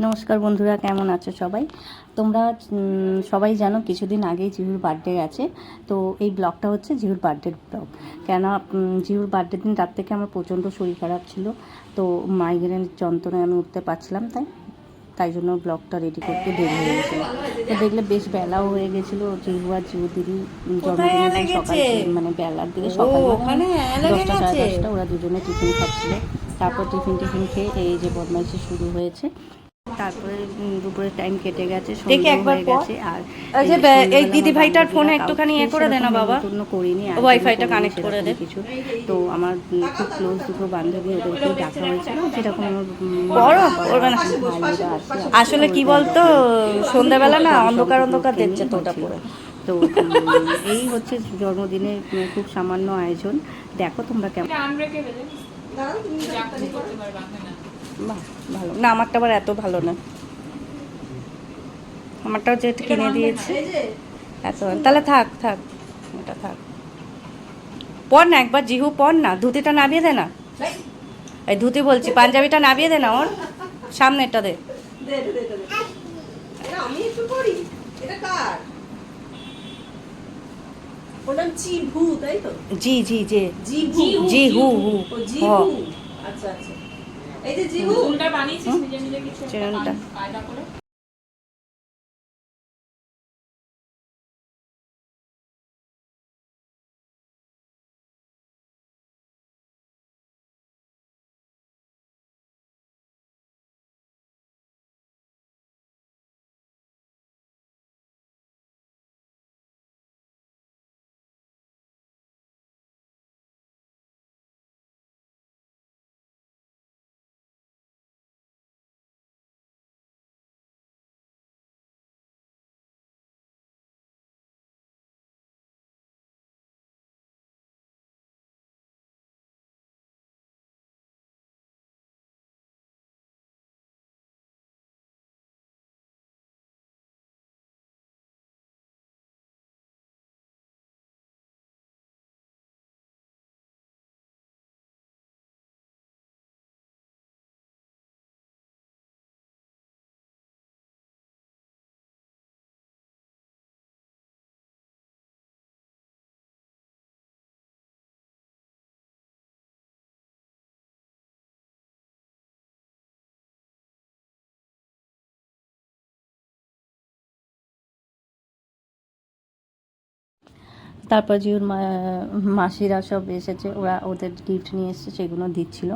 নমস্কার বন্ধুরা কেমন আছো সবাই? তোমরা সবাই জানো কিছুদিন আগেই জিহুর বার্থডে আছে তো এই ব্লগটা হচ্ছে জিহুর বার্থডের ব্লগ কেন জিহুর বার্থডে দিন রাত থেকে আমার প্রচণ্ড শরীর খারাপ ছিল তো মাইগ্রেনের যন্ত্রণায় আমি উঠতে পারছিলাম তাই তাই জন্য ব্লগটা রেডি করতে দেরি হয়ে গেছিল। তো দেখলে বেশ বেলাও হয়ে গেছিল জিহু আর জিহু দিদি জন্মদিনের দিন সকাল মানে বেলার দিকে সকাল দশটা সাড়ে দশটা ওরা দুজনে টিফিন খাচ্ছিল। তারপর টিফিন টিফিন খেয়ে এই যে বদমাইশি শুরু হয়েছে। তারপরে দুপুরের টাইম কেটে গেছে দেখি একবার গেছে আর এই দিদি ভাইটার ফোনে একটুখানি ইয়ে করে দে না বাবা। নেমন্তন্ন করিনি আর ওয়াইফাইটা connect করে দে। কিছু তো আমার খুব ক্লোজ দুটো বান্ধবী ওদেরকে ডাকা হয়েছিল যেরকম বড়? করবে না। আসলে কি বলতো সন্ধ্যাবেলা না অন্ধকার অন্ধকার দেখছে তো ওটা পরে তো এই হচ্ছে জন্মদিনের উম, খুব সামান্য আয়োজন দেখো তোমরা কেমন বাহ ভালো। না আমারটা আবার এত ভালো না। আমারটাও যে কিনে দিয়েছে। এত তাহলে থাক থাক ওটা থাক। পর না একবার জিহু পর না। ধুতিটা নামিয়ে দে না। এই ধুতি বলছি পাঞ্জাবিটা নামিয়ে দে না ওর। সামনেটা দে। এটা আমি একটু করি? কার জি জি জি জি হু হু আচ্ছা আচ্ছা। এই যে জিহু। ফুলটা বানিয়েছিস নিজে নিজে কিছু একটা চেনটা। তারপর জিওর মা- মাসিরা সব এসেছে, ওরা ওদের গিফট নিয়ে এসেছে, সেগুলো দিচ্ছিল।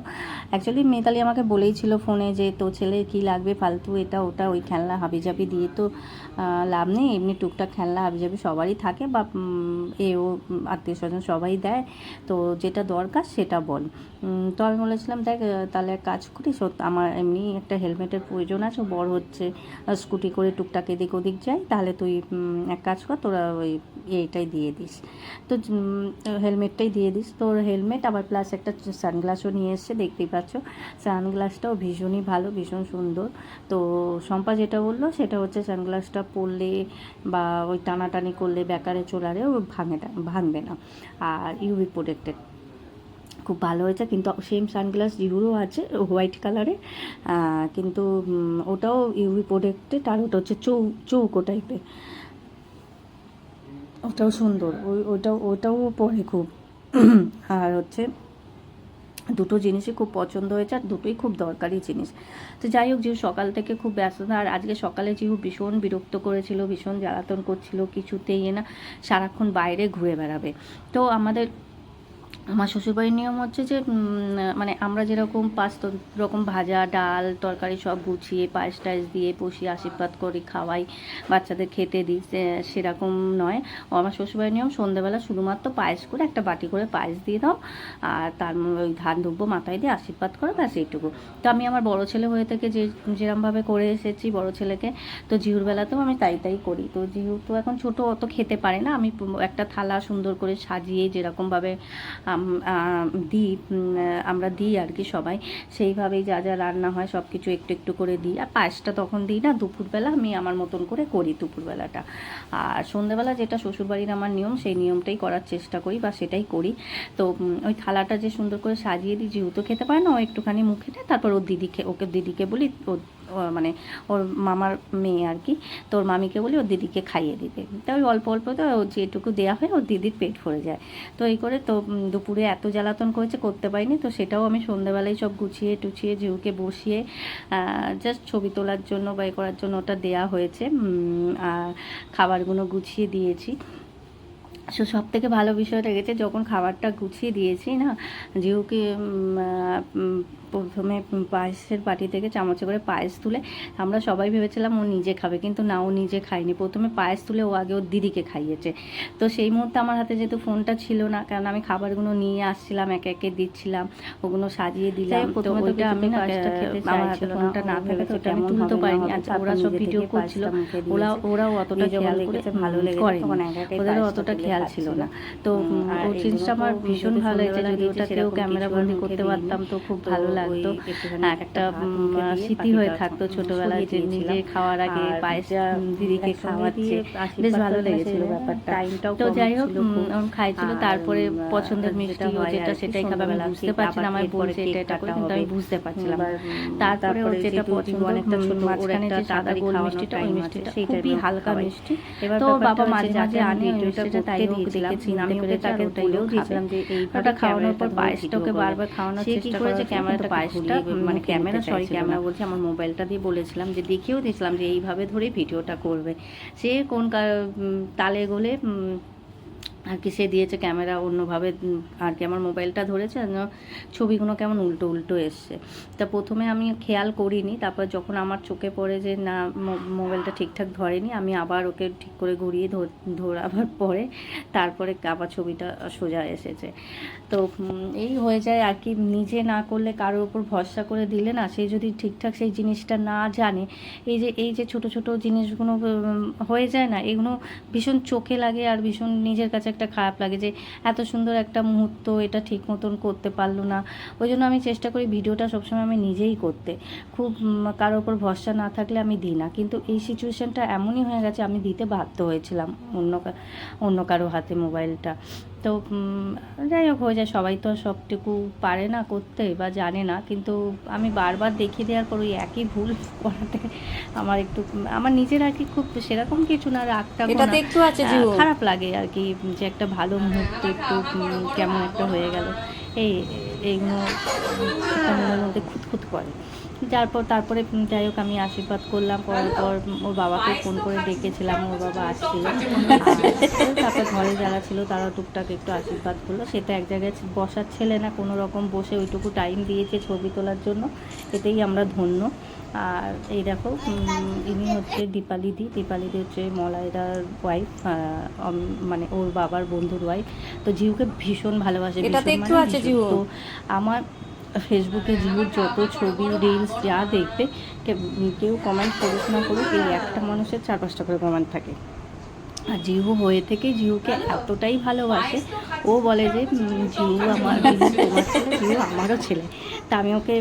অ্যাকচুয়ালি মেতালি আমাকে বলেই ছিল ফোনে যে তো ছেলে কি লাগবে? ফালতু এটা, ওটা, ওই খেলনা হাবিজাবি দিয়ে তো লাভ নেই। এমনি টুকটাক খেলনা হাবিজাবি সবারই থাকে বা এও আত্মীয় স্বজন সবাই দেয়। তো যেটা দরকার, সেটা বল। তো আমি বলেছিলাম, দেখ তাহলে এক কাজ করি সত- আমার এমনি একটা হেলমেটের প্রয়োজন আছে বড় হচ্ছে স্কুটি করে টুকটাক এদিক ওদিক যাই তাহলে তুই এক কাজ কর, তোরা ওই এইটাই দিয়ে দিস। তো হেলমেটটাই দিয়ে দিস। তোর হেলমেট, আবার প্লাস একটা সানগ্লাসও নিয়ে এসছে, দেখতেই পাচ্ছ। সানগ্লাসটাও ভীষণই ভালো, ভীষণ সুন্দর। তো শম্পা যেটা বলল, সেটা হচ্ছে সানগ্লাসটা পরলে বা ওই টানাটানি করলে বেকারে চলারে ও ভাঙেটা ভাঙবে না। আর ইউভি প্রোটেক্টেড খুব ভালো হয়েছে, কিন্তু সেম সানগ্লাস জিরোও আছে হোয়াইট কালারে কিন্তু ওটাও ইউভি প্রোটেক্টেড আর ওটা হচ্ছে চৌ, চৌকো টাইপের ওটাও সুন্দর। ওই ওটাও ওটাও পরে খুব। আর হচ্ছে দুটো জিনিসই খুব পছন্দ হয়েছে আর দুটোই খুব দরকারি জিনিস। তো যাই হোক, যেহেতু সকাল থেকে খুব ব্যস্ততা আর আজকে সকালে যেহেতু ভীষণ বিরক্ত করেছিল, ভীষণ জ্বালাতন করছিল, কিছুতেই না সারাক্ষণ বাইরে ঘুরে বেড়াবে। তো আমাদের আমার শ্বশুরবাড়ির নিয়ম হচ্ছে যে মানে আমরা যেরকম পাঁচ রকম ভাজা, ডাল, তরকারি সব গুছিয়ে, পায়েস টায়েস দিয়ে বসিয়ে আশীর্বাদ করি, খাওয়াই, বাচ্চাদের খেতে দিই সেরকম নয়। আমার শ্বশুরবাড়ির নিয়ম, সন্ধ্যেবেলা শুধুমাত্র পায়েস করে, একটা বাটি করে পায়েস দিয়ে দাও, আর তার ওই ধান দুব্বো মাথায় দিয়ে আশীর্বাদ করো, ব্যাস এইটুকু। তো আমি আমার বড় ছেলে হয়ে থেকে যে, যেরমভাবে করে এসেছি বড় ছেলেকে, তো জিহুর বেলাতেও আমি তাই তাই করি। তো জিহু তো এখন ছোট, অত খেতে পারে না। আমি একটা থালা সুন্দর করে সাজিয়ে যেরকমভাবে দিই আমরা দিই আর কি সবাই। সেইভাবেই যা যা রান্না হয় সব কিছু একটু একটু করে দিই। আর পায়েসটা তখন দিই না, দুপুরবেলা আমি আমার মতন করে করি দুপুরবেলাটা। আর সন্ধ্যেবেলা যেটা শ্বশুরবাড়ির আমার নিয়ম, সেই নিয়মটাই করার চেষ্টা করি বা সেটাই করি। তো ওই থালাটা যে সুন্দর করে সাজিয়ে দিই, যেহেতু খেতে পারে না, ও একটুখানি মুখে নেয় তারপর ওর দিদিকে, ওকে দিদিকে বলি ও ও মানে ওর মামার মেয়ে আর কি তোর মামিকে বলি ওর দিদিকে খাইয়ে দিতে। তা ওই অল্প অল্প তো যেটুকু দেওয়া হয় ওর দিদির পেট ভরে যায়। তো এই করে তো দুপুরে এত জ্বালাতন করেছে করতে পারিনি, তো সেটাও আমি সন্ধ্যাবেলায় সব গুছিয়ে টুছিয়ে জিউকে বসিয়ে জাস্ট ছবি তোলার জন্য বা এ করার জন্য ওটা দেয়া হয়েছে আর খাবারগুলো গুছিয়ে দিয়েছি। সো সব থেকে ভালো বিষয়টা গেছে যখন খাবারটা গুছিয়ে দিয়েছি না জিউকে প্রথমে পায়েসের বাটি থেকে চামচে করে পায়েস তুলে আমরা সবাই ভেবেছিলাম ও নিজে খাবে কিন্তু না ও নিজে খায়নি। প্রথমে পায়েস তুলে ও আগে ওর দিদিকে খাইয়েছে। তো সেই মুহূর্তে আমার হাতে যেহেতু ফোনটা ছিল না কারণ আমি খাবারগুলো নিয়ে আসছিলাম একে একে দিচ্ছিলাম ওগুলো সাজিয়ে দিলাম তো ওইটা আমি না আমার হাতে ফোনটা না থাকাতে ভেবেছে ওটা আমি তুলতে পারিনি। আর ওরা সব ভিডিও থেকে করছিল ওরা ওরাও অতটা খেয়াল করে ভালো লেগেছে, ওদেরও অতটা খেয়াল ছিল না। তো ওই জিনিসটা আমার ভীষণ ভালো লেগেছে যদি ওটা কেউ ক্যামেরা বন্দি করতে পারতাম তো খুব ভালো লাগতো একটা মুখে দিয়ে স্মৃতি হয়ে থাকতো ছোটবেলায় যে নিজে খাওয়ার আগে পায়েস দিদিকে খাওয়াচ্ছে বেশ ভালো লেগেছিল ব্যাপারটা। তো যাই হোক ছিল ওরম খাইছিল তারপরে পছন্দের মিষ্টি হয় যেটা সেটাই খাবে। আমি বুঝতে পারছি না আবার আমি এরপরে এটা এটা করে কিন্তু আমি বুঝতে পারছিলাম। তারপরে ওর যেটা পছন্দ অনেকটা ছোট, মাঝখানে একটা যে সাদা গোল মিষ্টিটা ওই মিষ্টিটা খুবই হালকা মিষ্টি। তো বাবা মাঝে মাঝে আনে সেটা তাই হোক দেখেছি আমি ওকে তাকে বলেও দিয়েছিলাম যে এইভাবে ওটা খাওয়ানোর পর ক্যামেরাটা পায়েসটা ওকে বারবার খাওয়ানোর চেষ্টা করেছে ক্যামেরাটা কিন্তু পায়েসটা মানে ক্যামেরা সরি ক্যামেরা বলছি আমার মোবাইলটা দিয়ে বলেছিলাম যে দেখিয়েও দিয়েছিলাম যে এইভাবে ধরে ভিডিওটা করবে। সে কোন তালে গোলে আর কি সে দিয়েছে ক্যামেরা অন্যভাবে আর কি আমার মোবাইলটা ধরেছে ছবিগুলো কেমন উল্টো উল্টো এসছে। তা প্রথমে আমি খেয়াল করিনি, তারপর যখন আমার চোখে পড়ে যে না মোবাইলটা ঠিকঠাক ধরেনি, আমি আবার ওকে ঠিক করে ঘুরিয়ে ধরাবার পরে তারপরে আবার ছবিটা সোজা এসেছে। তো এই হয়ে যায় আর কি, নিজে না করলে কারোর উপর ভরসা করে দিলে না, সে যদি ঠিকঠাক সেই জিনিসটা না জানে, এই যে এই যে ছোট ছোট জিনিসগুলো হয়ে যায় না, এগুলো ভীষণ চোখে লাগে আর ভীষণ নিজের কাছে একটা খারাপ লাগে যে এত সুন্দর একটা মুহূর্ত, এটা ঠিক মতন করতে পারল না। ওই জন্য আমি চেষ্টা করি ভিডিওটা সবসময় আমি নিজেই করতে। খুব কারোর ওপর ভরসা না থাকলে আমি দিই না। কিন্তু এই সিচুয়েশানটা এমনই হয়ে গেছে, আমি দিতে বাধ্য হয়েছিলাম অন্য অন্য কারও হাতে মোবাইলটা। তো যাই হোক হয়ে যায়। সবাই তো সবটুকু পারে না করতে বা জানে না। কিন্তু আমি বারবার দেখিয়ে দেওয়ার পর ওই একই ভুল করাতে আমার একটু আমার নিজের আর কি খুব সেরকম কিছু না রাগটা একটু আছে খারাপ লাগে আর কি যে একটা ভালো মুহূর্ত একটু কেমন একটা হয়ে গেল। এই এইগুলো মনের মধ্যে খুঁতখুত করে। তারপর তারপরে যাই হোক আমি আশীর্বাদ করলাম। করার পর ওর বাবাকে ফোন করে ডেকেছিলাম ওর বাবা আসছিল। তারপর ঘরে যারা ছিল তারা টুকটাক একটু আশীর্বাদ করল। সেটা এক জায়গায় বসার ছেলে না কোনো রকম বসে ওইটুকু টাইম দিয়েছে ছবি তোলার জন্য। এতেই আমরা ধন্য। আর এই দেখো ইনি হচ্ছে দীপালি দি। দীপালি দি হচ্ছে মলাইদার ওয়াইফ মানে ওর বাবার বন্ধুর ওয়াইফ তো জিউকে ভীষণ ভালোবাসে ভীষণ মানে জিউ। তো আমার ফেসবুকে জিহুর যত ছবি রিলস যা দেখবে কেউ কমেন্ট করুক না করুক এই একটা মানুষের চার পাঁচটা করে কমেন্ট থাকে। আর জিহু হয়ে থেকে জিহুকে এতটাই ভালোবাসে। ও বলে যে জিহু আমার জিহু আমারও ছেলে। তা আমি ওকে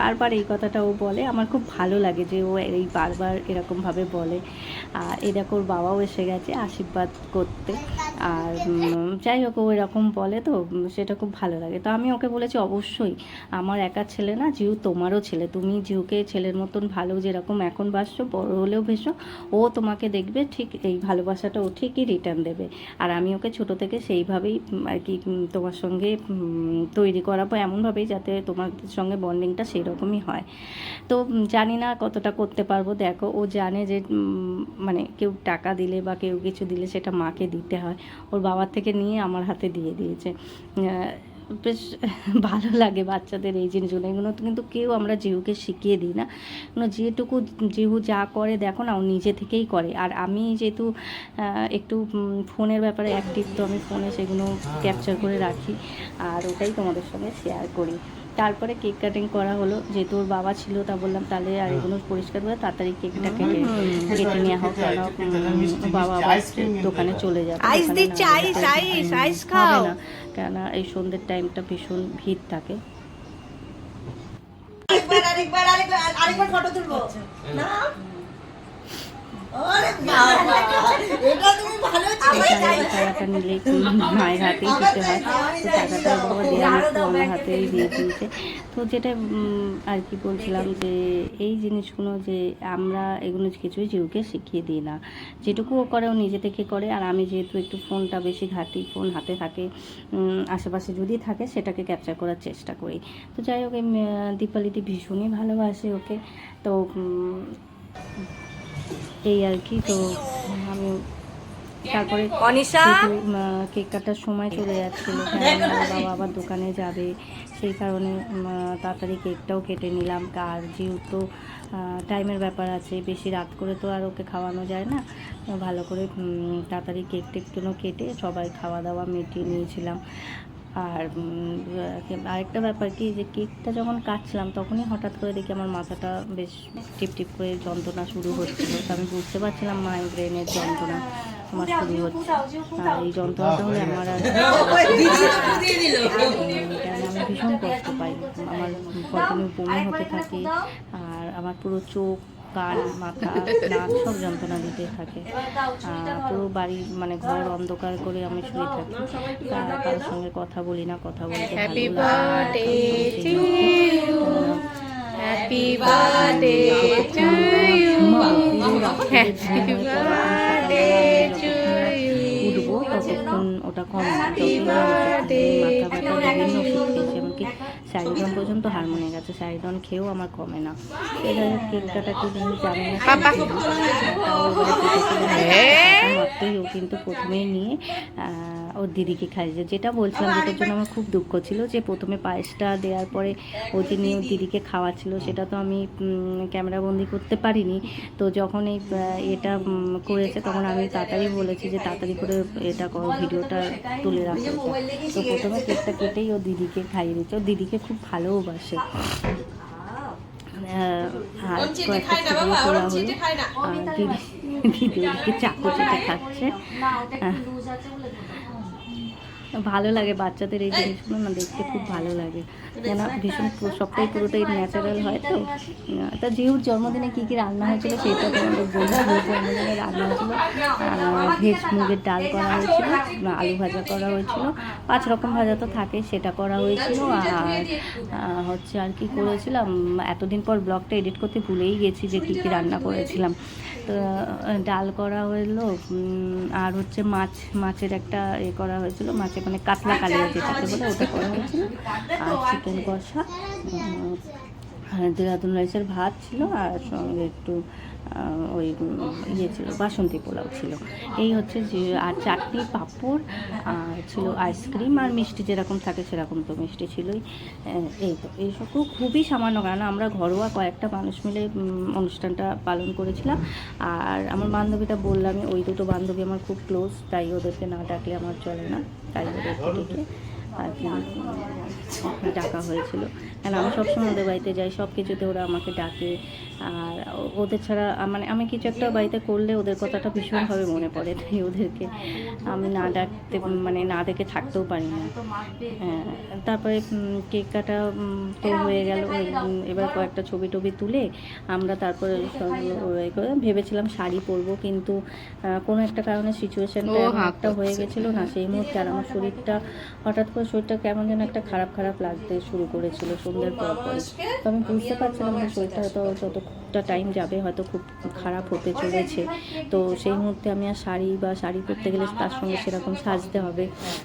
বারবার এই কথাটা ও বলে। আমার খুব ভালো লাগে যে ও এই বারবার এরকমভাবে বলে। আর এই দেখো, ওর বাবাও এসে গেছে আশীর্বাদ করতে। আর যাই হোক, ও এরকম বলে তো সেটা খুব ভালো লাগে। তো আমি ওকে বলেছি, অবশ্যই, আমার একা ছেলে না, জিহু তোমারও ছেলে। তুমি জিহুকে ছেলের মতন ভালো যেরকম এখন বাসছো, বড় হলেও ভেসো। ও তোমাকে দেখবে, ঠিক এই ভালোবাসাটা ও ঠিকই রিটার্ন দেবে। আর আমি ওকে ছোটো থেকে সেইভাবেই আর কি তোমার সঙ্গে তৈরি করাবো এমনভাবেই যাতে তোমার সঙ্গে বন্ডিংটা সেরকমই হয়। তো জানি না কতটা করতে পারব। দেখো, ও জানে যে মানে কেউ টাকা দিলে বা কেউ কিছু দিলে সেটা মাকে দিতে হয়। ওর বাবার থেকে নিয়ে আমার হাতে দিয়ে দিয়েছে। বেশ ভালো লাগে বাচ্চাদের এই জিনিসগুলো। এগুলো কিন্তু কেউ আমরা জিহুকে শিখিয়ে দিই না। যেটুকু জিহু যা করে দেখো না, ও নিজে থেকেই করে। আর আমি যেহেতু একটু ফোনের ব্যাপারে অ্যাক্টিভ তো আমি ফোনে সেগুলো ক্যাপচার করে রাখি। আর ওটাই তোমাদের সঙ্গে শেয়ার করি। তারপরে কেক কাটিং করা হলো। যেহেতু ওর বাবা ছিল তা বললাম তাহলে আর এগুলো পরিষ্কার করে তাড়াতাড়ি কেকটা কেটে কেটে নেওয়া হোক কেন বাবা আবার দোকানে চলে যাবে। আইস দিচ্ছে, না। আইস, আইস, আইস খাও। না। কেননা এই সন্ধ্যের টাইমটা ভীষণ ভিড় থাকে। আরেকবার আরেকবার আরেকবার আরেকবার ফটো তুলবো। না আরে বাবা এটা তুমি ভালো টাকা- টাকাটা নিলে একটু মায়ের হাতেই দিতে হয়। তো টাকাটা বাবা আমার হাতেই দিয়ে দিয়েছে। তো যেটা আর কি বলছিলাম যে এই জিনিসগুলো যে আমরা এগুলো কিছুই জিউকে শিখিয়ে দিই না। যেটুকু ও করে ও নিজে থেকে করে। আর আমি যেহেতু একটু ফোনটা বেশি ঘাঁটি ফোন হাতে থাকে আশেপাশে যদি থাকে সেটাকে ক্যাপচার করার চেষ্টা করি। তো যাই হোক দীপালিদি ভীষণই ভালোবাসে ওকে। তো এই আর কি তো আমি তারপরে অনিশা? কেক কাটার সময় চলে যাচ্ছিল বাবা আবার দোকানে যাবে। সেই কারণে তাড়াতাড়ি কেকটাও কেটে নিলাম। আর যেহেতু টাইমের ব্যাপার আছে বেশি রাত করে তো আর ওকে খাওয়ানো যায় না। ভালো করে তাড়াতাড়ি কেক টেকগুলো কেটে সবাই খাওয়া দাওয়া মিটিয়ে নিয়েছিলাম। আর আরেকটা ব্যাপার কি যে কেকটা যখন কাটছিলাম তখনই হঠাৎ করে দেখি আমার মাথাটা বেশ টিপ টিপ করে যন্ত্রণা শুরু হচ্ছিল। তো আমি বুঝতে পারছিলাম মাইগ্রেনের যন্ত্রণা আমার শুরু হচ্ছে। আর এই যন্ত্রণাটা হলে আমার আর আমি ভীষণ কষ্ট পাই। আমার কন্টিনিউ বমি হতে থাকে, আর আমার পুরো চোখ কান মাথা নাক সব যন্ত্রণা দিতে থাকে। আর পুরো বাড়ি মানে ঘর অন্ধকার করে আমি শুয়ে থাকি। কারোর সঙ্গে কথা বলি না কথা বলতে Happy birthday to ইউ উঠবো ততক্ষণ ওটা কম মাথা ব্যথা বিভিন্ন ওষুধ খেয়েছি এমনকি স্যারিডন পর্যন্ত হারমোনিয়ে গেছে সাইডন খেয়েও আমার কমে না। এবার কেক কাটা কি জিনিস জানি না। ও কিন্তু প্রথমেই নিয়ে ওর দিদিকে খাইয়েছে যেটা বলছিলাম যেটার জন্য আমার খুব দুঃখ ছিল যে প্রথমে পায়েসটা দেওয়ার পরে ও যে নিয়ে ওর দিদিকে খাওয়াচ্ছিল সেটা তো আমি ক্যামেরা বন্দি করতে পারিনি তো যখন এই এটা করেছে তখন আমি তাড়াতাড়ি বলেছি যে তাড়াতাড়ি করে এটা করো ভিডিওটা তুলে রাখো তো প্রথমে কেকটা কেটেই ও দিদিকে খাইয়ে দিচ্ছে ও দিদিকে খুব ভালোবাসে কয়েকটা ছবিও তোলা হলো আর দিদি দিদি চাকু চেটে খাচ্ছে ভালো লাগে বাচ্চাদের এই জিনিসগুলো, না, দেখতে খুব ভালো লাগে। কেন, ভীষণ সবটাই পুরোটাই ন্যাচারাল হয় তো। তা জিহুর জন্মদিনে কী কী রান্না হয়েছিল সেটা তোমাদের বলব। জন্মদিনে রান্না হয়েছিল ভেজ মুগের ডাল করা হয়েছিল আলু ভাজা করা হয়েছিল। পাঁচ রকম ভাজা তো থাকে, সেটা করা হয়েছিল। আর হচ্ছে আর কি করেছিলাম, এতদিন পর ব্লগটা এডিট করতে ভুলেই গেছি যে কী কী রান্না করেছিলাম। তো, ডাল করা হলো আর হচ্ছে মাছ, মাছের একটা এ করা হয়েছিল মাছে মানে কাতলা কালিয়া যেটাকে বলে ওটা করা হয়েছিল। আর চিকেন কষা দেরাদুন রাইসের ভাত ছিল আর সঙ্গে একটু ওই ইয়ে ছিল, বাসন্তী পোলাও ছিল। এই হচ্ছে যে, আর চাটনি, পাঁপড়, আর ছিল আইসক্রিম, আর মিষ্টি যেরকম থাকে সেরকম তো মিষ্টি ছিলই। এই তো এইসবও খুবই সামান্য কারণ আমরা ঘরোয়া কয়েকটা মানুষ মিলে অনুষ্ঠানটা পালন করেছিলাম। আর আমার বান্ধবীটা বললামই ওই দুটো বান্ধবী আমার খুব ক্লোজ তাই ওদেরকে না ডাকলে আমার চলে না, তাই ওদেরকে আর কি ডাকা হয়েছিল। কারণ আমি সবসময় ওদের বাড়িতে যাই সব কিছুতে ওরা আমাকে ডাকে। আর ওদের ছাড়া মানে আমি কিছু একটা বাড়িতে করলে ওদের কথাটা ভীষণভাবে মনে পড়ে তাই ওদেরকে আমি না ডাকতে মানে না দেখে থাকতেও পারি না। হ্যাঁ তারপরে কেক কাটা তো হয়ে গেল এবার কয়েকটা ছবি টবি তুলে আমরা তারপরে ভেবেছিলাম শাড়ি পরবো কিন্তু কোনো একটা কারণে সিচুয়েশনটা একটা হয়ে গেছিল না সেই মুহূর্তে আর আমার শরীরটা হঠাৎ করে শরীরটা কেমন যেন একটা খারাপ খারাপ লাগতে শুরু করেছিল সন্ধ্যের পর পর তো আমি বুঝতে পারছিলাম যে শরীরটা হয়তো যতটা টাইম যাবে হয়তো খুব খারাপ হতে চলেছে। তো সেই মুহূর্তে আমি আর শাড়ি বা শাড়ি পরতে গেলে তার সঙ্গে সেরকম সাজতে হবে।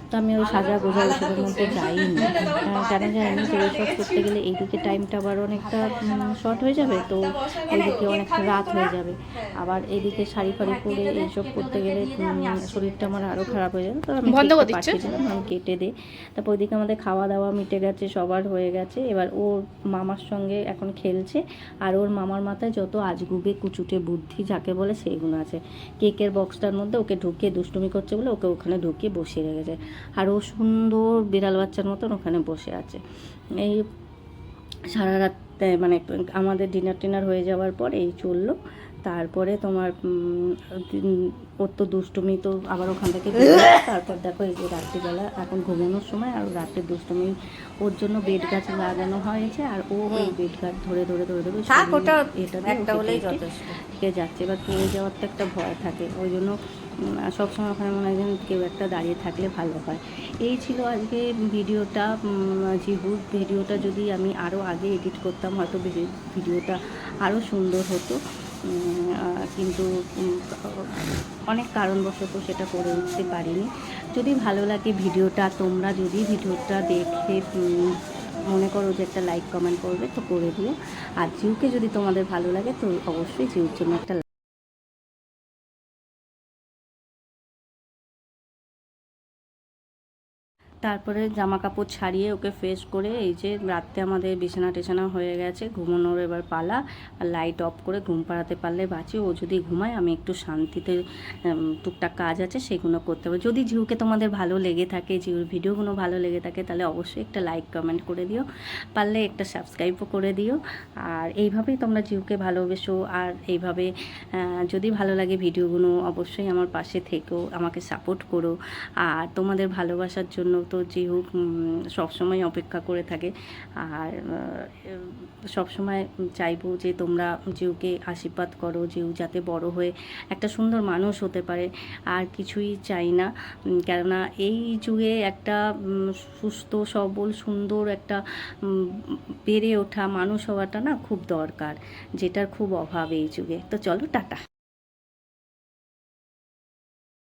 তো আমি ওই সাজা গোজা ওসবের মধ্যে যাইনি। আহ, কেন জানি যে এইসব করতে গেলে এইদিকে টাইমটা আবার অনেকটা শর্ট হয়ে যাবে তো এইদিকে অনেকটা রাত হয়ে যাবে। আবার এদিকে শাড়ি ফাড়ি পরে এইসব করতে গেলে শরীরটা আমার আরও খারাপ হয়ে যাবে। তো আমি আমি কেটে দে তারপর ওইদিকে আমাদের খাওয়া দাওয়া মিটে গেছে সবার হয়ে গেছে। এবার ওর মামার সঙ্গে এখন খেলছে আর ওর মামার মাথায় যত আজগুবে কুচুটে বুদ্ধি যাকে বলে সেইগুলো আছে। কেকের বক্সটার মধ্যে ওকে ঢুকিয়ে দুষ্টুমি করছে বলে ওকে ওখানে ঢুকিয়ে বসিয়ে রেখেছে। আর ও সুন্দর বিড়াল বাচ্চার মতন ওখানে বসে আছে। এই সারা রাত মানে আমাদের ডিনার টিনার হয়ে যাওয়ার পর এই চলল। তারপরে তোমার ওর তো দুষ্টুমি তো আবার ওখান থেকে তারপর দেখো এই যে রাত্রিবেলা এখন ঘুমানোর সময় আর রাত্রে দুষ্টুমি। ওর জন্য বেড গাছ লাগানো হয়েছে আর ও ওই বেড গাছ ধরে ধরে ধরে ধরে থাক এটা হলেই যথেষ্ট। যাচ্ছে এবার পড়ে যাওয়ার তো একটা ভয় থাকে। ওই জন্য সবসময় ওখানে মনে হয় কেউ একটা দাঁড়িয়ে থাকলে ভালো হয়। এই ছিল আজকে ভিডিওটা। জিহুর ভিডিওটা যদি আমি আরও আগে এডিট করতাম হয়তো ভিডিওটা আরও সুন্দর হতো। কিন্তু অনেক কারণবশত সেটা করে উঠতে পারিনি। যদি ভালো লাগে ভিডিওটা, তোমরা যদি ভিডিওটা দেখে মনে করো যে একটা লাইক কমেন্ট করবে, তো করে দিও। আর জিউকে যদি তোমাদের ভালো লাগে, তো অবশ্যই জিউর জন্য একটা তারপরে জামা কাপড় ছাড়িয়ে ওকে ফ্রেশ করে এই যে রাত্রে আমাদের বিছানা টেছানা হয়ে গেছে, ঘুমানোর এবার পালা আর লাইট অফ করে ঘুম পাড়াতে পারলে বাঁচি। ও যদি ঘুমায়, আমি একটু শান্তিতে টুকটাক কাজ আছে সেগুলো করতে পারব। যদি জিউকে তোমাদের ভালো লেগে থাকে জিউর ভিডিওগুলো ভালো লেগে থাকে, তাহলে অবশ্যই একটা লাইক কমেন্ট করে দিও। পারলে একটা সাবস্ক্রাইবও করে দিও। আর এইভাবেই তোমরা জিউকে ভালোবেসো। আর এইভাবে যদি ভালো লাগে ভিডিওগুলো, অবশ্যই আমার পাশে থেকেও আমাকে সাপোর্ট করো। আর তোমাদের ভালোবাসার জন্য তো জিহু সবসময় অপেক্ষা করে থাকে। আর সবসময় চাইব যে তোমরা জিউকে আশীর্বাদ করো, জিউ যাতে বড় হয়ে একটা সুন্দর মানুষ হতে পারে। আর কিছুই চাই না কেননা এই যুগে একটা সুস্থ, সবল, সুন্দর একটা বেড়ে ওঠা মানুষ হওয়াটা না খুব দরকার, যেটার খুব অভাব এই যুগে। তো চলো, টাটা।